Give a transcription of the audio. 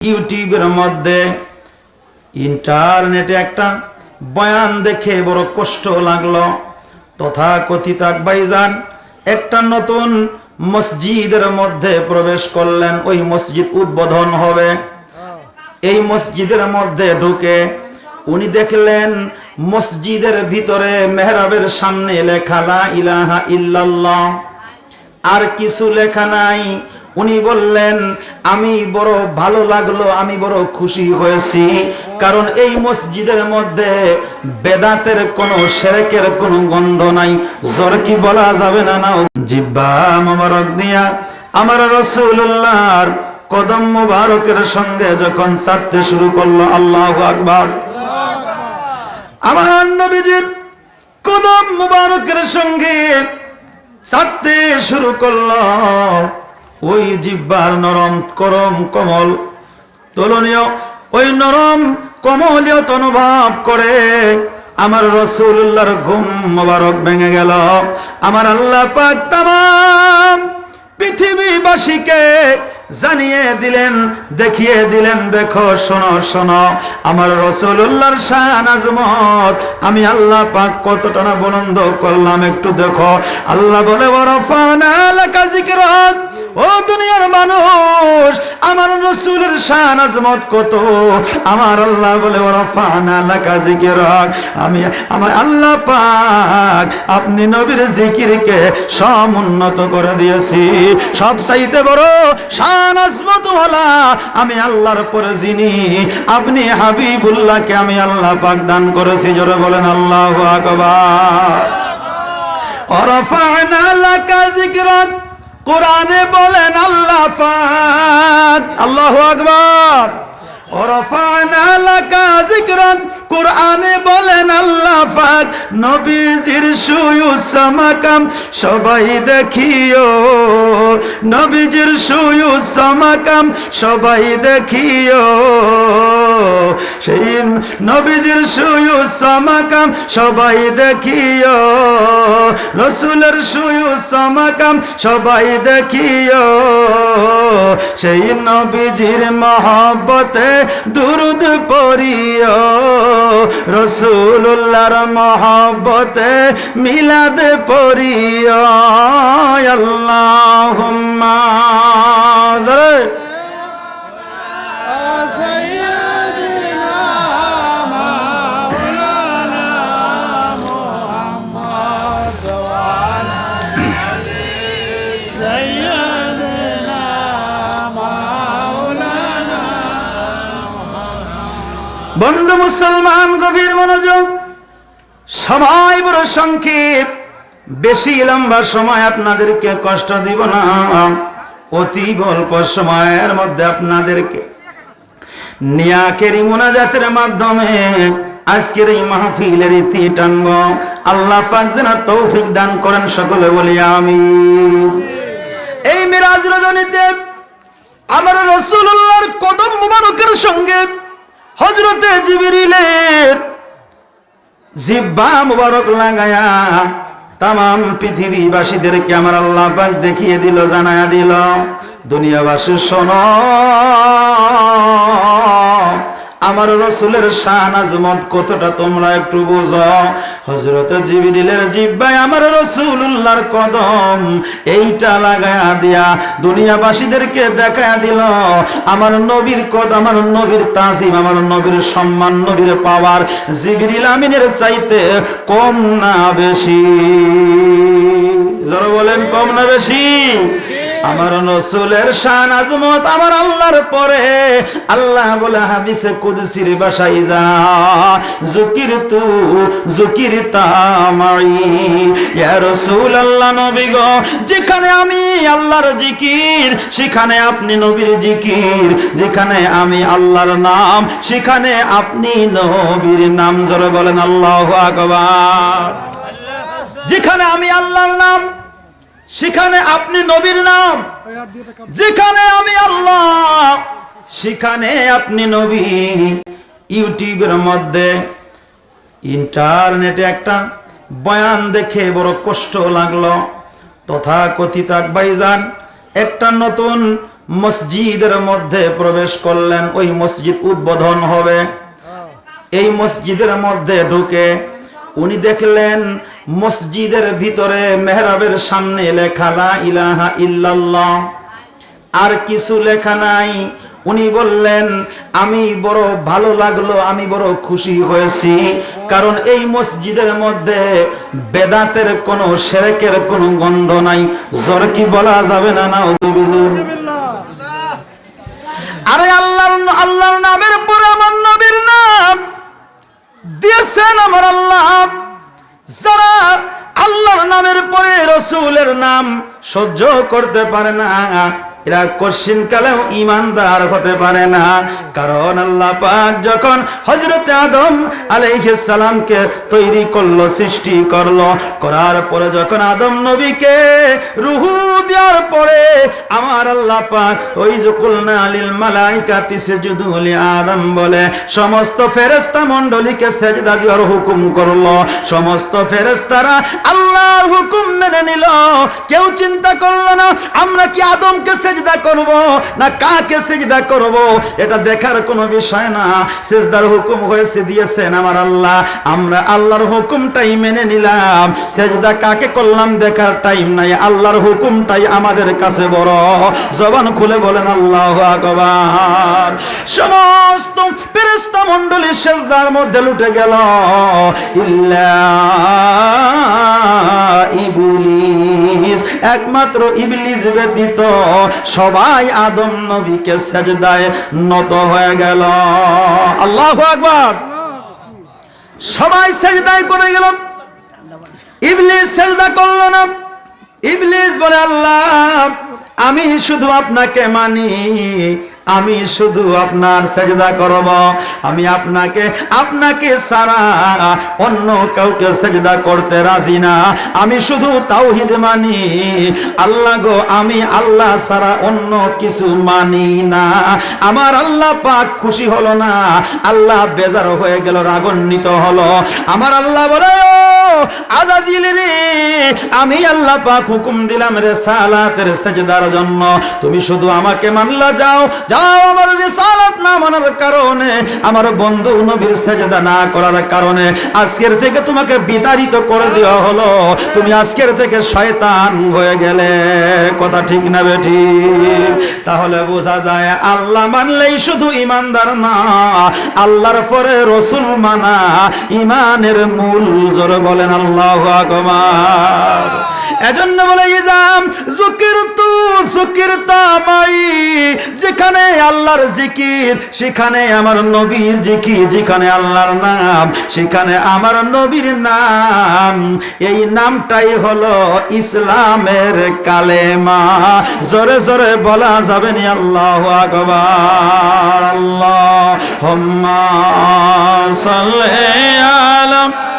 ইউটিউবের মধ্যে ইন্টারনেটে একটা বয়ান দেখে বড় কষ্ট লাগল। তথা কথিত ভাইজান একটা নতুন মসজিদের মধ্যে প্রবেশ করলেন। ওই মসজিদ উদ্বোধন হবে। এই মসজিদের মধ্যে ঢুকে উনি দেখলেন মসজিদের ভিতরে মেহরাবের সামনে লেখা লা ইলাহা ইল্লাল্লাহ। আর কিছু লেখা নাই উনি বললেন, আমি বড় ভালো লাগল, আমি বড় খুশি হয়েছি। কারণ এই মসজিদের মধ্যে বেদাতের কোনো সেরেকের কোনো গন্ধ নাই। জোর কি বলা যাবে না না জিব্বা মোবারক দিয়া, আমার রসুল্লাহর কদম মোবারকের সঙ্গে যখন চাপতে শুরু করল, আল্লাহ আকবার। আমার নবীজির কদম মোবারকের সঙ্গে চাটতে শুরু করল। ওই জিব্বার নরম করম কমল। তুলনীয়, ওই নরম কমলীয় তনুভাব করে আমার রসুল্লাহর ঘুম মোবারক ভেঙে গেল। আমার আল্লাহ পাক তাম, পৃথিবীবাসীকে জানিয়ে দিলেন, দেখিয়ে দিলেন, দেখো, শোনো শোনো, আমার রসুল্লাহর শান আজমত, আমি আল্লাহ পাক কতটা না বলন্দ করলাম, একটু দেখো। আল্লাহ বলে ও দুনিয়ার মানুষ, আমার রসুলের শান আজমত কত? আমার আল্লাহ বলে আমি, আমার আল্লাহ পাক আপনি নবীর জিকিরকে সমুন্নত করে দিয়েছি। সব চাইতে বড় শান আমি আল্লাহর পরে যিনি, আপনি হাবিবুল্লাহকে আমি আল্লাহ পাক দান করেছি, জোরে বলেন আল্লাহ আকবার। কোরআনে বলেন আল্লাহ পাক, আল্লাহু আকবার। কোরআনে বলেন সবাই দেখিও। নবীজির সুয়ুস মাকাম, সবাই দেখিও। সেই নবীজির সুয়ুস মাকাম, সবাই দেখিও। রসুলের সুয়ুস মাকাম, সবাই দেখিও। সেই নবীজির মহব্বতে দুরুদ পড়িও। রসুল্লাহর মহব্বতে মিলাদ পড়িও। আল্লাহুম্মা বন্ধু মুসলমান গভীর মনোযোগ। সময় বড় সংক্ষেপ। বেশি লম্বা সময় আপনাদেরকে কষ্ট দিব না। অতি অল্প সময়ের মধ্যে আপনাদেরকে নিয়াকেরি মোনাজাতের মাধ্যমে আজকের এই মাহফিলের ইতি টানব। আল্লাহ পাক তৌফিক দান করেন সকলে বলি আমি এই মিরাজ রজনীতে আমার রসুল্লাহর কদম মুবারকের সঙ্গে হজরতে জিবিরিলের জিব্বা মুবারক লাগায়া তাম পৃথিবীবাসীদেরকে আমার আল্লাহ দেখিয়ে দিল, জানায়া দিল, দুনিয়াবাসী শোনো। আমার রসুলের শান আজমত কতটা তোমরা একটু বুঝো। হজরত জিবিরিলের জিব্বাই আমার রসুল্লাহর কদম এইটা লাগায়া দিয়া দুনিয়াবাসীদেরকে দেখায়া দিল। আমার নবীর কদ আমার নবীর তাজিম, আমার নবীর সম্মান, নবীর পাওয়ার জিবিরিল আমিনের চাইতে কম না বেশি। যারা বলেন, কম না বেশি। আমার রসুলের শান আজমত আমার আল্লাহর পরে। আল্লাহ বলে, হাদিসে কুদসির বাসাই যা। জুকির তু, জুকির তামাই। ইয়া রাসূল আল্লাহ নবী গো, যেখানে আমি আল্লাহর জিকির, সেখানে আপনি নবীর জিকির। যেখানে আমি আল্লাহর নাম, সেখানে আপনি নবীর নাম। জোরে বলেন, আল্লাহু আকবার। যেখানে আমি আল্লাহর নাম সেখানে আপনি নবীর নাম। যেখানে আমি আল্লাহ, সেখানে আপনি নবী। ইউটিউবের মধ্যে ইন্টারনেটে একটা বয়ান দেখে বড় কষ্ট লাগল। তথা কথিত ভাইজান একটা নতুন মসজিদের মধ্যে প্রবেশ করলেন। ওই মসজিদ উদ্বোধন হবে। এই মসজিদের মধ্যে ঢুকে উনি দেখলেন মসজিদের ভিতরে মেহরাবের সামনে লেখা লা ইলাহা ইল্লাল্লাহ। আর কিছু লেখা নাই। উনি বললেন, আমি বড় ভালো লাগল, আমি বড় খুশি হয়েছি। কারণ এই মসজিদের মধ্যে বেদাতের কোনো সেরেকের কোনো গন্ধ নাই। জোর কি বলা যাবে না না আরে আল্লাহর আল্লাহর নামের পরে আমার নবীর নাম দিয়েছেন আমার আল্লাহ। রসুলের নাম সহ্য করতে পারে না। এরা কশিন কালেও ইমানদার হতে পারে না। কারণ আল্লাহ পাক যখন হজরত আদম সালামকে তৈরি করল, সৃষ্টি করল, করার পরে যখন আদম নবীকে রুহু দেওয়ার পরে আমার আল্লাহ পাক ওই যকুলনা আলিল মালাইকাতি সুজুদু লি আদম বলে, সমস্ত ফেরেশতা মণ্ডলীকে সেজদা দেওয়ার হুকুম করল। সমস্ত ফেরেশতারা আল্লাহর হুকুম মেনে নিল। কেউ চিন্তা করল না, আমরা কি আদমকে সেজদা করব না কাকে সেজদা করব, এটা দেখার কোনো বিষয় না। সেজদার হুকুম হয়েছে, দিয়েছেন আমার আল্লাহ। আমরা আল্লাহর হুকুমটাই মেনে নিলাম। সেজদা কাকে করলাম দেখার টাইম নাই। আল্লাহর হুকুমটাই আমাদের কাছে বড়। জবান খুলে বলেন, আল্লাহ আকবার। সমস্ত ফেরেশতা মণ্ডলী সেজদার মধ্যে লুটে গেল। ইল্লা ইবলিস একমাত্র ইবলিস ব্যতীত সবাই আদম নবীকে সেজদায় নত হয়ে গেল। আল্লাহ আকবার। সবাই সেজদায় করে গেল। ইবলিস সেজদা করল না। ইবলিস বলে, আল্লাহ, আমি শুধু আপনাকে মানি আমি শুধু আপনার সেজদা করব। আমি আপনাকে আপনাকে সারা অন্য কাউকে সেজদা করতে রাজি না। আমি শুধু তাওহিদ মানি। আল্লাহ গো, আমি আল্লাহ সারা অন্য কিছু মানি না। আমার আল্লাহ পাক খুশি হলো না। আল্লাহ বেজার হয়ে গেল, রাগান্বিত হলো। আমার আল্লাহ বলে আমি আল্লাহ পাক হুকুম দিলাম রে সালাতের সেজদার জন্য। তুমি শুধু আমাকে মানলা যাও যাও আমার রিসালাত না মানার কারণে, আমার বন্ধু নবীর সেজদা না করার কারণে। আজকের থেকে তোমাকে বিতাড়িত করে দেওয়া হলো। তুমি আজকের থেকে শয়তান হয়ে গেলে। কথা ঠিক না বেঠি তাহলে বোঝা যায় আল্লাহ মানলেই শুধু ইমানদার না, আল্লাহর পরে রসুল মানা, ইমানের মূল জোর বলেন আল্লাহ আকবার। এজন্য বলে ইজাম, জুকির তু, জুকির তামাই, যেখানে আল্লাহর জিকির, সেখানে আমার নবীর জিকির, যেখানে আল্লাহর নাম, সেখানে আমার নবীর নাম। এই নামটাই হলো ইসলামের কালেমা। জোরে জোরে বলা যাবে নি আল্লাহ আকবার আল্লাহ হুম্মা সাল্লি